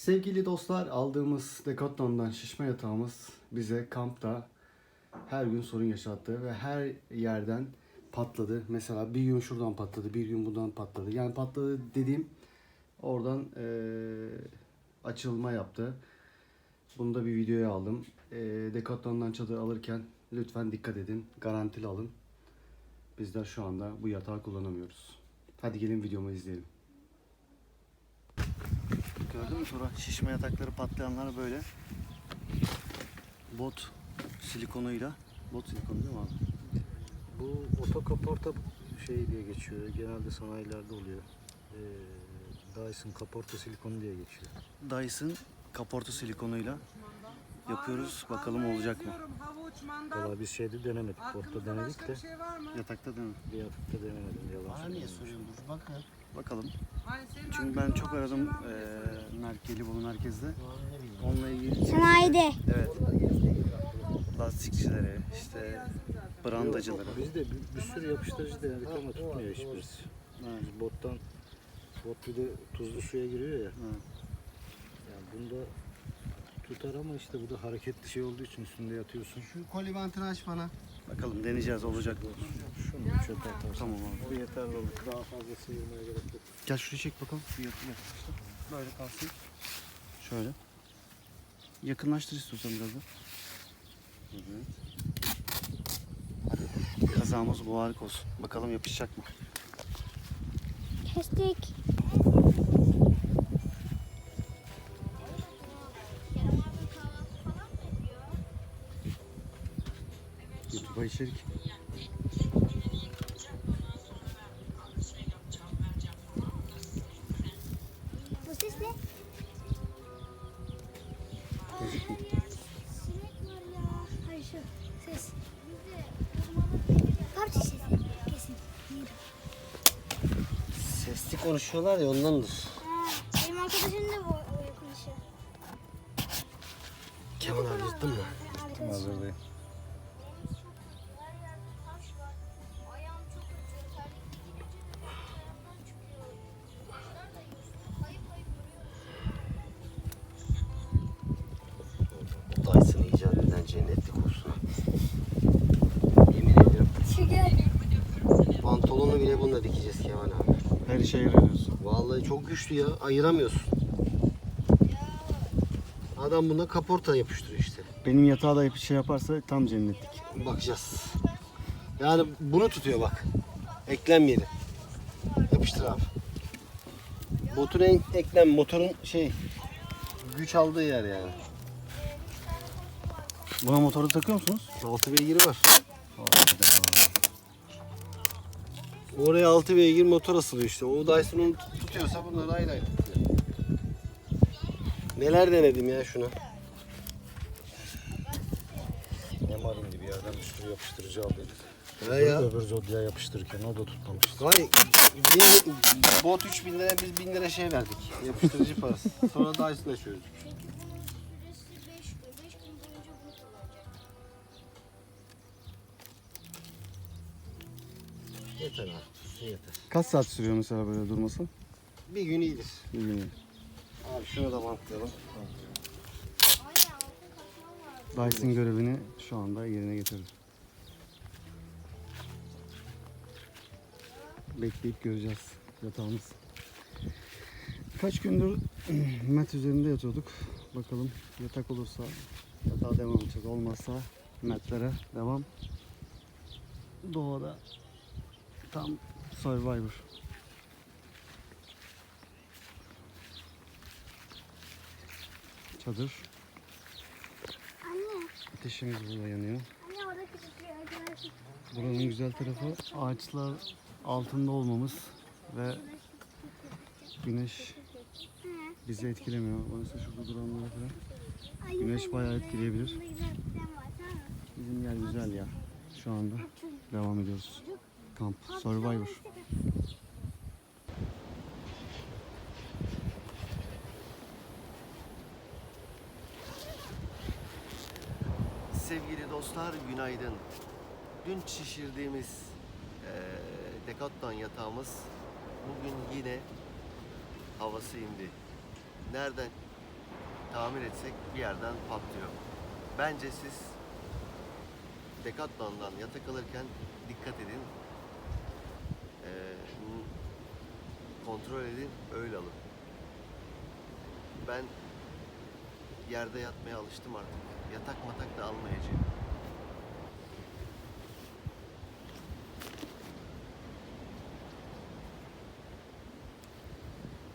Sevgili dostlar aldığımız Decathlon'dan şişme yatağımız bize kampta her gün sorun yaşattı ve her yerden patladı. Mesela bir gün şuradan patladı, bir gün buradan patladı. Yani patladı dediğim oradan eee, açılma yaptı. Bunu da bir videoya aldım. Eee Decathlon'dan çadır alırken lütfen dikkat edin, garantili alın. Bizler şu anda bu yatağı kullanamıyoruz. Hadi gelin videomu izleyelim. Gördün mü Tura? Şişme yatakları patlayanlar böyle. Bot silikonuyla. Bot silikonu değil mi abi? Bu otokaporta şey diye geçiyor. Genelde sanayilerde oluyor. Ee, Dyson kaporta silikonu diye geçiyor. Dyson kaporta silikonuyla yapıyoruz. Bakalım olacak mı? Valla biz şeyde denemedik. Porta denedik de Yatakta bir yatıkta denemedim. Yalan söyleyeyim. soruyorsun? Dur bakın. Bakalım. Çünkü ben çok aradım eee Mer- Gelibolu merkezde. Onunla ilgili Sanayide. evet lastikçilere, işte brandacılara. Biz de bir, bir sürü yapıştırıcı denedik ama tutmuyor hiçbirisi. Evet. Biz bottan bot bir de tuzlu suya giriyor ya. Evet. Yani bunda tutar ama işte bu da hareketli şey olduğu için üstünde yatıyorsun. Şu koli bantını aç bana. Bakalım deneyeceğiz olacak mı? Şunu çöpe atarsın. Tamam abi. Bu yeterli olur. Daha fazla sıyırmaya gerek yok. Gel şuraya çek bakalım. Bir yakın yaklaştır. Böyle kalsın. Şöyle. Yakınlaştır istiyorsan biraz da. Evet. Kazamız mübarek olsun. Bakalım yapışacak mı? Kestik. İçerik. Bu ses ne? Sinek var ya. Hayır şu ses. Parça sesi. Kesin. Sesli konuşuyorlar ya ondandır. Ha, benim arkadaşım da bu konuşuyor. Kemal abi yırttın mı? Arkadaşım. Hazırdayım. Yemin ediyorum. Pantolonu bile bununla dikeceğiz Kemal abi. Her işe yarıyorsun. Vallahi çok güçlü ya. Ayıramıyorsun. Adam buna kaporta yapıştırıyor işte. Benim yatağa da şey yaparsa tam cennetlik. Bakacağız. Yani bunu tutuyor bak. Eklem yeri. Yapıştır abi. Botun en eklem motorun şey güç aldığı yer yani. Buna motoru takıyor musunuz? Altı beygiri var. Oraya altı beygir motor asılıyor işte. O Dyson onu tut- tutuyorsa bunları ayrı ayrı tutuyor. Neler denedim ya şuna. Ne marindi bir yerden bir sürü yapıştırıcı aldıydık. He ya. Öbür zodya yapıştırırken o da tutmamıştı. Vay, bin, bot 3000 lira biz 1000 lira şey verdik. Yapıştırıcı parası. Sonra Dyson'la çözdük. Yeter artık. Yeter. Kaç saat sürüyor mesela böyle durması? Bir gün iyidir. Bir gün. Abi şunu da bantlayalım. Dyson görevini şu anda yerine getirdi. Bekleyip göreceğiz yatağımız. Kaç gündür mat üzerinde yatıyorduk. Bakalım yatak olursa yatağa devam edeceğiz. Olmazsa matlere devam. Doğada tam Survivor. Çadır. Anne. Ateşimiz burada yanıyor. Anne orada küçük bir. Buranın güzel tarafı ağaçlar altında olmamız ve güneş bizi etkilemiyor. Oysa şurada duranlar falan. Güneş bayağı etkileyebilir. Bizim yer güzel ya. Şu anda devam ediyoruz. Kamp Survivor. Sevgili dostlar günaydın. Dün şişirdiğimiz eee Decathlon yatağımız bugün yine havası indi. Nereden tamir etsek bir yerden patlıyor. Bence siz Decathlon'dan yatak alırken dikkat edin. Ee, kontrol edin, öyle alın. Ben yerde yatmaya alıştım artık. Yatak matak da almayacağım.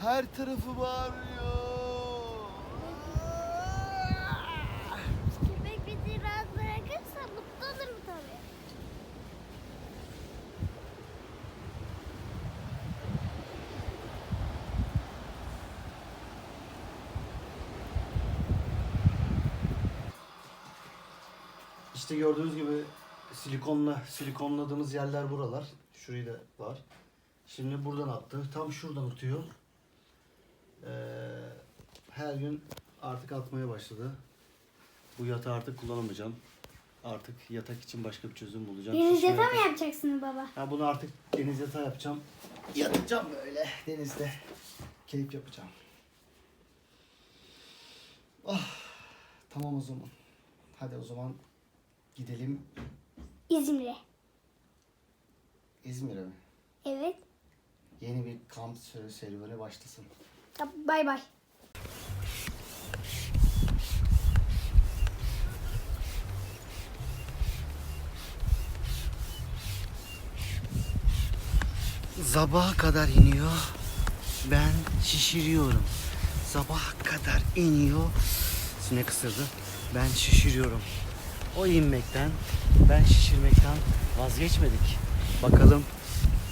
Her tarafı bağırıyor. İşte gördüğünüz gibi silikonla silikonladığımız yerler buralar. Şurayı da var. Şimdi buradan attı. Tam şuradan atıyor. Ee, her gün artık atmaya başladı. Bu yatağı artık kullanamayacağım. Artık yatak için başka bir çözüm bulacağım. Deniz Şişme yatağı mı yatak. yapacaksın baba? Ha bunu artık deniz yatağı yapacağım. Yatacağım böyle denizde. Keyif yapacağım. Ah, tamam o zaman. Hadi o zaman gidelim İzmir'e. İzmir'e mi? Evet. Yeni bir kamp seri- serüveni başlasın. Ya, Bay bay. Sabaha kadar iniyor. Ben şişiriyorum. Sabaha kadar iniyor. Sinek ısırdı. Ben şişiriyorum. O inmekten, ben şişirmekten vazgeçmedik. Bakalım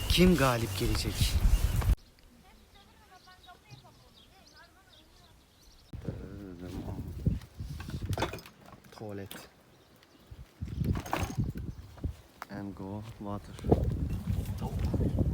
kim galip gelecek? Tuvalet. And go water. Soğan.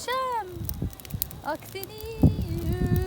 Muhteşem. Akdeniz.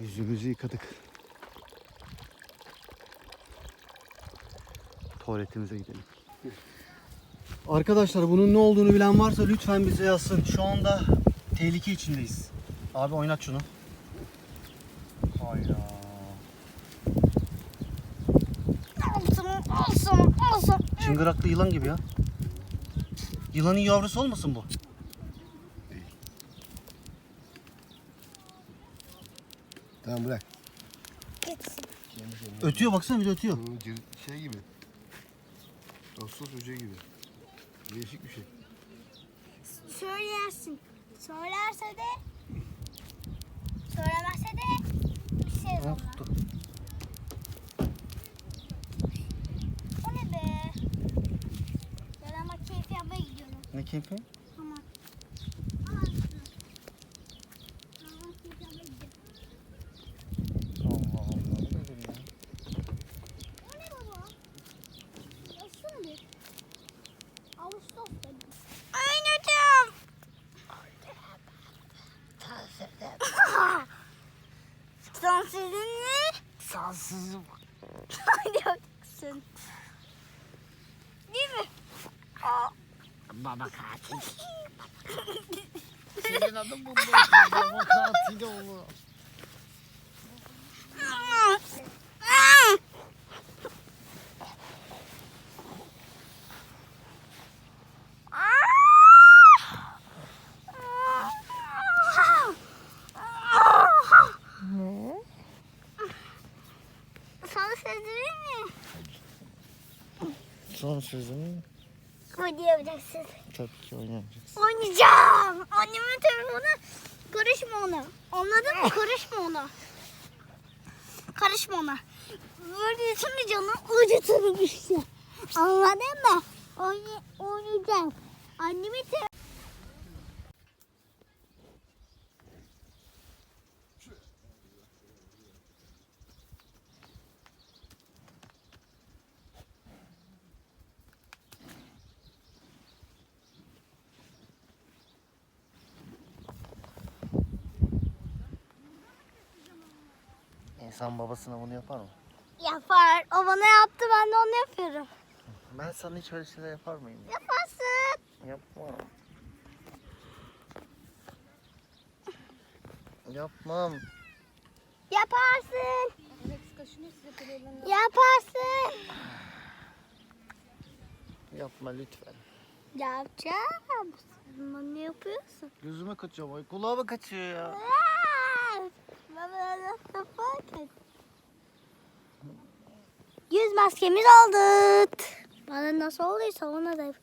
Yüzümüzü yıkadık. Tuvaletimize gidelim. Arkadaşlar bunun ne olduğunu bilen varsa lütfen bize yazsın. Şu anda tehlike içindeyiz. Abi oynat şunu. Hayda. Olsun, olsun, olsun. Çıngıraklı yılan gibi ya. Yılanın yavrusu olmasın bu? Tamam bırak. Gitsin. Ötüyor baksana bir de ötüyor. Şey gibi. Ağustos böceği gibi. Değişik bir şey. Söylersin. Söylerse de söylemezse de bir şey olmaz. O ne be? Ben ama keyif yapmaya gidiyorum. Ne keyfi? Tamam. Ama Ama keyif yapmaya gidiyorum. Allah Allah. Nedir ya? O ne baba? Yazsana bir. Ağustos dedim. Oynayacağım. Sonsuzun ne? Sansızım. Oynayacaksın. Değil mi? Baba katil. Senin adın bu. Baba katil oğlu. Sana sözlerim mi? Son sözümü Oynayacaksın. tabii ki oynayacağız. Oynayacağım. Annemin telefonu karışma ona. Anladın mı? Karışma ona. Karışma ona. Böyle şimdi canım acıtırım işte. Anladın mı? Oynay oynayacağım. Annemin telefonu İnsan babasına bunu yapar mı? yapar. O bana yaptı ben de onu yapıyorum. Ben sana hiç öyle şeyler yapar mıyım? Yaparsın. Yapmam. Yapmam. Yaparsın. Yaparsın. Yapma lütfen. Yapacağım. Ne yapıyorsun? Gözüme kaçıyor. Ay kulağıma kaçıyor ya. Aa! Baba nasıl fark et? Yüz maskemiz oldu. Bana nasıl olduysa ona da